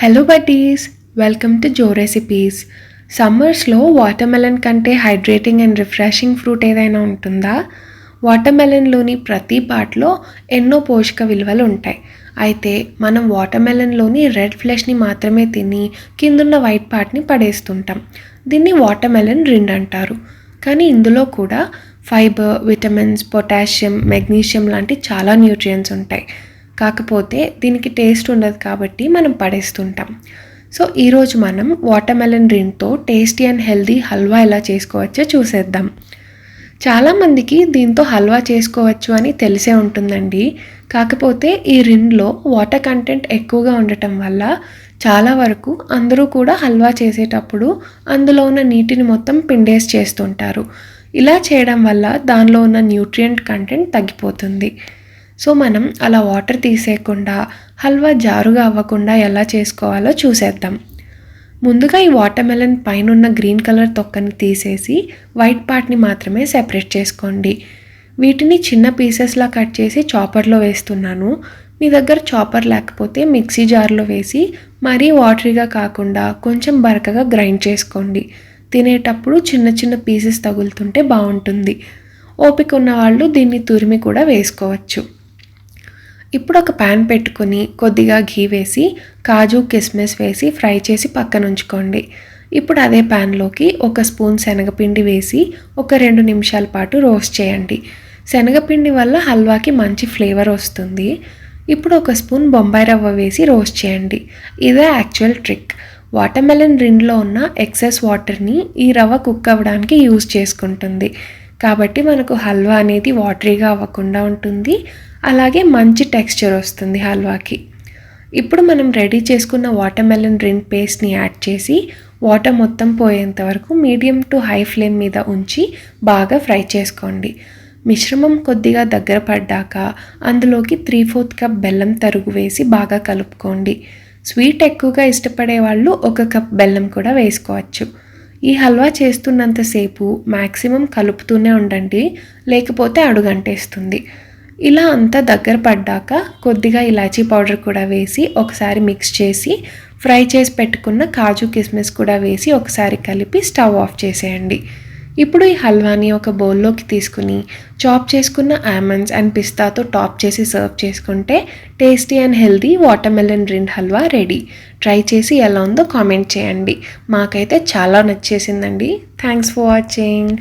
Hello buddies welcome to Jo recipes సమ్మర్స్లో watermelon కంటే hydrating and refreshing fruit ఏదైనా ఉంటుందా? వాటర్మెలన్లోని ప్రతి పార్ట్లో ఎన్నో పోషక విలువలు ఉంటాయి. అయితే మనం వాటర్మెలన్లోని రెడ్ ఫ్లెష్ని మాత్రమే తిని కిందున్న వైట్ పార్ట్ని పడేస్తుంటాం. దీన్ని వాటర్మెలన్ రిండ్ అంటారు. కానీ ఇందులో కూడా ఫైబర్ విటమిన్స్ పొటాషియం మెగ్నీషియం లాంటి చాలా న్యూట్రియంట్స్ ఉంటాయి. కాకపోతే దీనికి టేస్ట్ ఉండదు కాబట్టి మనం పడేస్తుంటాం. సో ఈరోజు మనం వాటర్మెలన్ డ్రింక్తో టేస్టీ అండ్ హెల్దీ హల్వా ఎలా చేసుకోవచ్చో చూసేద్దాం. చాలామందికి దీంతో హల్వా చేసుకోవచ్చు అని తెలిసే ఉంటుందండి. కాకపోతే ఈ రిండ్లో వాటర్ కంటెంట్ ఎక్కువగా ఉండటం వల్ల చాలా వరకు అందరూ కూడా హల్వా చేసేటప్పుడు అందులో ఉన్న నీటిని మొత్తం పిండేసి చేస్తుంటారు. ఇలా చేయడం వల్ల దానిలో ఉన్న న్యూట్రియంట్ కంటెంట్ తగ్గిపోతుంది. సో మనం అలా వాటర్ తీసేయకుండా హల్వా జారుగా అవ్వకుండా ఎలా చేసుకోవాలో చూసేద్దాం. ముందుగా ఈ వాటర్మెలన్ పైన ఉన్న గ్రీన్ కలర్ తొక్కని తీసేసి వైట్ పార్ట్ని మాత్రమే సెపరేట్ చేసుకోండి. వీటిని చిన్న పీసెస్లా కట్ చేసి చాపర్లో వేస్తున్నాను. మీ దగ్గర చాపర్ లేకపోతే మిక్సీ జార్లో వేసి మరీ వాటరీగా కాకుండా కొంచెం బరకగా గ్రైండ్ చేసుకోండి. తినేటప్పుడు చిన్న చిన్న పీసెస్ తగులుతుంటే బాగుంటుంది. ఓపిక ఉన్న వాళ్ళు దీన్ని తురిమి కూడా వేసుకోవచ్చు. ఇప్పుడు ఒక ప్యాన్ పెట్టుకొని కొద్దిగా ఘీ వేసి కాజు కిస్మిస్ వేసి ఫ్రై చేసి పక్కన ఉంచుకోండి ఇప్పుడు అదే ప్యాన్లోకి ఒక స్పూన్ శనగపిండి వేసి ఒక రెండు నిమిషాల పాటు రోస్ట్ చేయండి. శనగపిండి వల్ల హల్వాకి మంచి ఫ్లేవర్ వస్తుంది. ఇప్పుడు ఒక స్పూన్ బొంబాయి రవ్వ వేసి రోస్ట్ చేయండి. ఇదే యాక్చువల్ ట్రిక్ వాటర్మెలన్ రిండ్లో ఉన్న ఎక్సెస్ వాటర్ని ఈ రవ్వ కుక్ అవ్వడానికి యూజ్ చేసుకుంటుంది. కాబట్టి మనకు హల్వా అనేది వాటరీగా అవ్వకుండా ఉంటుంది. అలాగే మంచి టెక్స్చర్ వస్తుంది హల్వాకి. ఇప్పుడు మనం రెడీ చేసుకున్న వాటర్మెలన్ డ్రింక్ పేస్ట్ని యాడ్ చేసి వాటర్ మొత్తం పోయేంత వరకు మీడియం టు హై ఫ్లేమ్ మీద ఉంచి బాగా ఫ్రై చేసుకోండి. మిశ్రమం కొద్దిగా దగ్గర పడ్డాక అందులోకి త్రీ ఫోర్త్ కప్ బెల్లం తరుగు వేసి బాగా కలుపుకోండి. స్వీట్ ఎక్కువగా ఇష్టపడే వాళ్ళు ఒక కప్ బెల్లం కూడా వేసుకోవచ్చు. ఈ హల్వా చేస్తున్నంతసేపు మ్యాక్సిమం కలుపుతూనే ఉండండి లేకపోతే అడుగంటేస్తుంది. ఇలా అంతా దగ్గర పడ్డాక కొద్దిగా ఇలాచీ పౌడర్ కూడా వేసి ఒకసారి మిక్స్ చేసి ఫ్రై చేసి పెట్టుకున్న కాజు కిస్మిస్ కూడా వేసి ఒకసారి కలిపి స్టవ్ ఆఫ్ చేసేయండి. ఇప్పుడు ఈ హల్వాని ఒక బౌల్లోకి తీసుకుని చాప్ చేసుకున్న ఆమండ్స్ అండ్ పిస్తాతో టాప్ చేసి సర్వ్ చేసుకుంటే tasty and healthy watermelon rind halwa ready try చేసి ఎలా ఉందో కామెంట్ చేయండి. మాకైతే చాలా నచ్చేసిందండి. Thanks for watching